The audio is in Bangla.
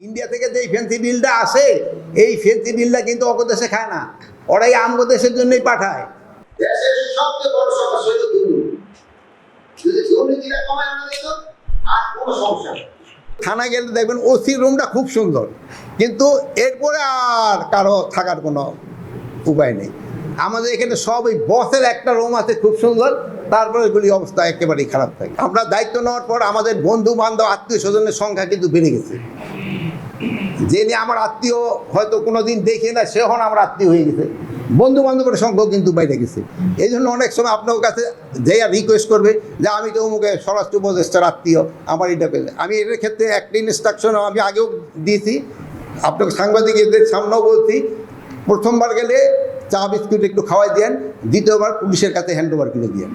ইন্ডিয়া থেকে যে ফেন্সি ডিলটা আসে এই ফেন্সি ডিলটা কিন্তু অক দেশে খায় না। ওরাই আমগো দেশের জন্যই পাঠায়। দেশের সবচেয়ে বড় সমস্যা হলো দুর্নীতি। যদি দুর্নীতিটা কমায় আনা যেত আর কোনো সমস্যা নেই। থানায় গেলে দেখবেন ওসি রুমটা খুব সুন্দর। কিন্তু এরপরে আর কারও থাকার কোনো উপায় নেই। আমাদের এখানে সব ওই বসের একটা রুম আছে খুব সুন্দর। তারপরে এগুলি অবস্থা একেবারেই খারাপ থাকে। আমরা দায়িত্ব নেওয়ার পর আমাদের বন্ধু বান্ধব আত্মীয় স্বজনের সংখ্যা কিন্তু বেড়ে গেছে। যে নিয়ে আমার আত্মীয় হয়তো কোনো দিন দেখে না সে হন আমার আত্মীয় হয়ে গেছে। বন্ধু বান্ধবের সংখ্যাও কিন্তু বাইরে গেছে। এই জন্য অনেক সময় আপনার কাছে যে রিকোয়েস্ট করবে যে, আমি তো অমুকে স্বরাষ্ট্র উপদেষ্টার আত্মীয়, আমার এটা পেলে। আমি এটার ক্ষেত্রে একটা ইনস্ট্রাকশন আমি আগেও দিয়েছি। আপনাকে সাংবাদিকদের সামনেও বলছি, প্রথমবার গেলে চা, বিস্কুট একটু খাওয়াই দেন, দ্বিতীয়বার পুলিশের কাছে হ্যান্ড ওভার করে দিয়েন।